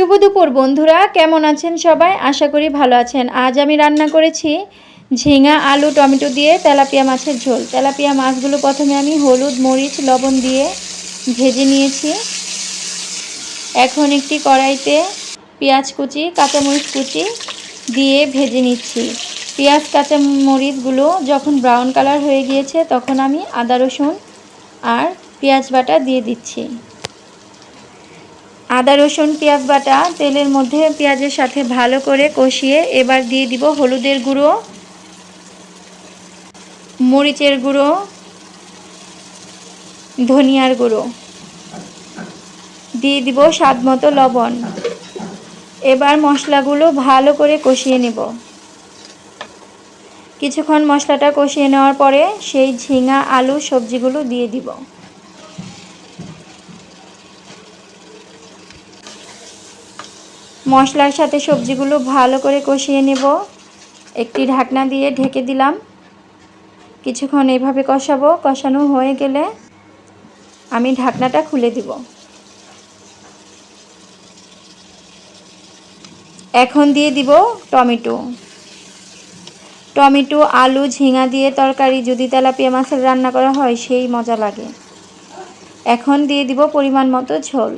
শুভ দুপুর, বন্ধুরা। কেমন আছেন সবাই? আশা করি ভালো আছেন। আজ আমি রান্না করেছি ঝিঙা, আলু, টমেটো দিয়ে তেলাপিয়া মাছের ঝোল। তেলাপিয়া মাছগুলো প্রথমে আমি হলুদ, মরিচ, লবণ দিয়ে ভেজে নিয়েছি। এখন একটি কড়াইতে পেঁয়াজ কুচি, কাঁচামরিচ কুচি দিয়ে ভেজে নিচ্ছি। পেঁয়াজ, কাঁচামরিচগুলো যখন ব্রাউন কালার হয়ে গিয়েছে, তখন আমি আদা, রসুন আর পেঁয়াজ বাটা দিয়ে দিচ্ছি। আদা, রসুন, পেঁয়াজ বাটা, তেলের মধ্যে পেঁয়াজের সাথে ভালো করে কষিয়ে এবার দিয়ে দিব হলুদের গুঁড়ো, মরিচের গুঁড়ো, ধনিয়ার গুঁড়ো। দিয়ে দিব স্বাদ মতো লবণ। এবার মশলাগুলো ভালো করে কষিয়ে নেব। কিছুক্ষণ মশলাটা কষিয়ে নেওয়ার পরে সেই ঝিঙা, আলু, সবজিগুলো দিয়ে দিব। মশলার সাথে সবজিগুলো ভালো করে কষিয়ে নেব। একটি ঢাকনা দিয়ে ঢেকে দিলাম। কিছুক্ষণ এভাবে কষাবো। কষানো হয়ে গেলে আমি ঢাকনাটা খুলে দিব। এখন দিয়ে দিব টমেটো। টমেটো, আলু, ঝিঙা দিয়ে তরকারি, যদি তেলাপিয়া মাছের রান্না করা হয়, সেই মজা লাগে। এখন দিয়ে দিব পরিমাণ মতো ঝোল।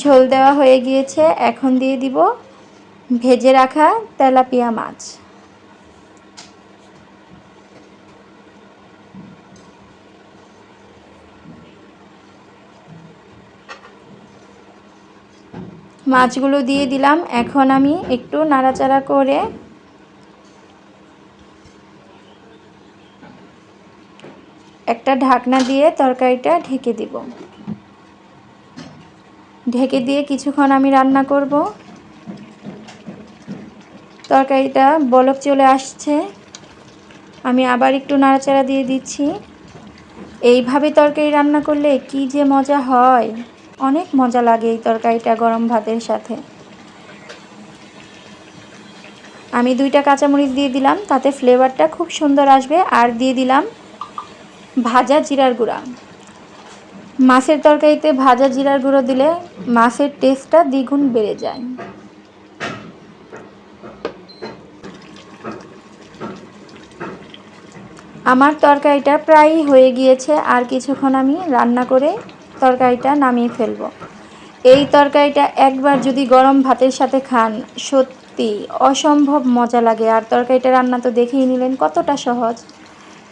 ঝোল দেওয়া হয়ে গিয়েছে, এখন দিয়ে দিব ভেজে রাখা তেলাপিয়া মাছ। মাছগুলো দিয়ে দিলাম, এখন আমি একটু নাড়াচাড়া করে একটা ঢাকনা দিয়ে তরকারিটা ঢেকে দিব। ঢেকে দিয়ে কিছুক্ষণ আমি রান্না করব। তরকারিটা বলক চলে আসছে। আমি আবার একটু নাড়াচাড়া দিয়ে দিচ্ছি। এইভাবে তরকারি রান্না করলে কি যে মজা হয়। অনেক মজা লাগে এই তরকারিটা গরম ভাতের সাথে। আমি দুইটা কাঁচামরিচ দিয়ে দিলাম, তাতে ফ্লেভারটা খুব সুন্দর আসবে। আর দিয়ে দিলাম ভাজা জিরার গুঁড়া। মাছের তরকারিতে ভাজা জিরার গুঁড়ো দিলে মাছের টেস্টটা দ্বিগুণ বেড়ে যায়। আমার তরকারিটা প্রায়ই হয়ে গিয়েছে, আর কিছুক্ষণ আমি রান্না করে তরকারিটা নামিয়ে ফেলব। এই তরকারিটা একবার যদি গরম ভাতের সাথে খান, সত্যি অসম্ভব মজা লাগে। আর তরকারিটা রান্না তো দেখেই নিলেন কতটা সহজ।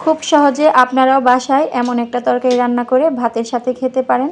খুব সহজে আপনারাও বাসায় এমন একটা তরকারি রান্না করে ভাতের সাথে খেতে পারেন।